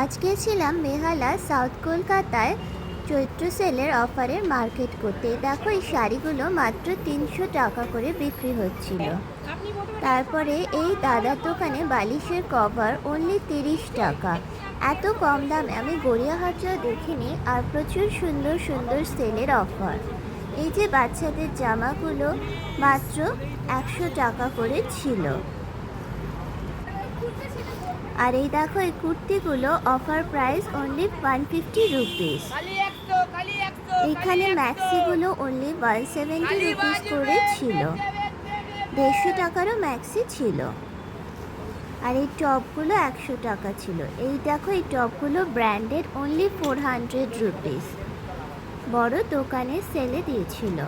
আজকে ছিলাম মেহালা সাউথ কলকাতায় চৈত্র সেলের অফারের মার্কেট করতে। দেখো, এই শাড়িগুলো মাত্র তিনশো টাকা করে বিক্রি হচ্ছিল। তারপরে এই দাদার দোকানে বালিশের কভার অনলি তিরিশ টাকা। এত কম দামে আমি গড়িয়াহাটরা দেখিনি আর প্রচুর সুন্দর সুন্দর সেলের অফার। এই যে বাচ্চাদের জামাগুলো মাত্র একশো টাকা করে ছিল। আর এই দেখো এই কুর্তিগুলো offer price only one fifty rupees এখানে ম্যাক্সিগুলো অনলি ওয়ান সেভেন্টি রুপিস করে ছিল। দেড়শো টাকারও ম্যাক্সি ছিল। আর এই টপগুলো একশো টাকা ছিল। এই দেখো এই টপগুলো branded only four hundred rupees বড় দোকানে সেলে দিয়েছিল।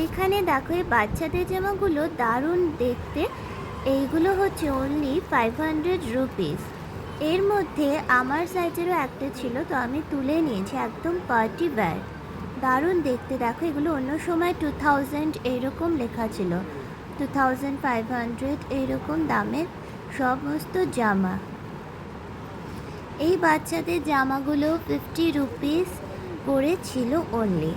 এইখানে দেখো এই বাচ্চাদের জামাগুলো দারুণ দেখতে। এইগুলো হচ্ছে অনলি ফাইভ হান্ড্রেড রুপিস এর মধ্যে আমার সাইজেরও একটা ছিল, তো আমি তুলে নিয়েছি একদম পার্টি ব্যাগ দারুণ দেখতে। দেখো, এগুলো অন্য সময় টু থাউজেন্ড এইরকম লেখা ছিল। টু থাউজেন্ড ফাইভ হান্ড্রেড এইরকম দামের সমস্ত জামা। এই বাচ্চাদের জামাগুলো ফিফটি রুপিস করে ছিল অনলি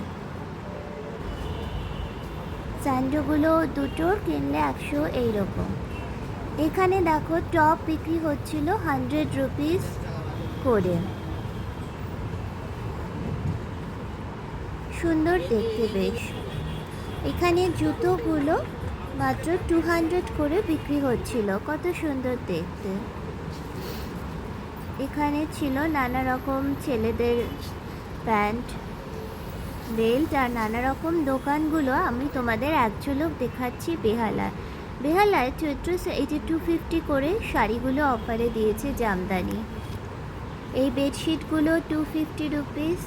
স্যান্ডোগুলো দুটোর কিনলে একশো এইরকম। এখানে দেখো টপ বিক্রি হচ্ছিল হান্ড্রেড রুপিস করে। সুন্দর দেখতে বেশ। এখানে জুতোগুলো মাত্র টু হান্ড্রেড করে বিক্রি হচ্ছিল, কত সুন্দর দেখতে। এখানে ছিল নানা রকম ছেলেদের প্যান্ট, বেল্ট আর নানা রকম দোকানগুলো। আমি তোমাদের এক ঝলক দেখাচ্ছি বেহালা বেহালায় চৈত্র সে- এই টু ফিফটি করে শাড়িগুলো অফারে দিয়েছে জামদানি। এই বেডশিটগুলো টু ফিফটি রুপিস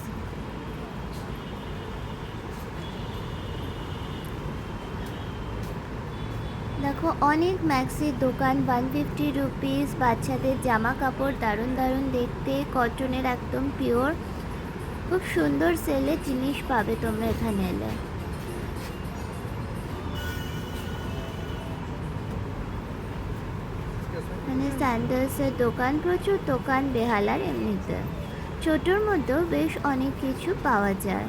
দেখো, অনেক ম্যাক্সির দোকান ওয়ান ফিফটি রুপিস বাচ্চাদের জামা কাপড়, দারুণ দারুণ দেখতে কটনের একদম পিওর খুব সুন্দর সেলে জিনিস পাবে তোমরা এখানে এলে। মানে স্যান্ডেলসের দোকান, প্রচুর দোকান, বেহালার এমনিতে। ছোটোর মধ্যেও বেশ অনেক কিছু পাওয়া যায়।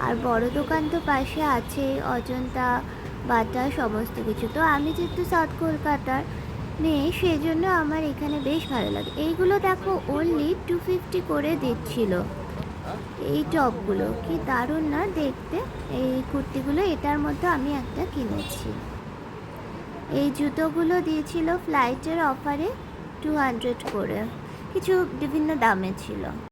আর বড় দোকান তো পাশে আছে, অজন্তা, বাটা, সমস্ত কিছু। তো আমি যেহেতু সাউথ কলকাতার মেয়ে সেই জন্য আমার এখানে বেশ ভালো লাগে। এইগুলো দেখো অনলি টু ফিফটি করে দিচ্ছিল। এই টপগুলো, কি দারুণ না দেখতে? এই কুর্তিগুলো, এটার মধ্যে আমি একটা কিনেছি। এই জুতোগুলো দিয়েছিল ফ্লাইটের অফারে টু হান্ড্রেড করে। কিছু বিভিন্ন দামে ছিল।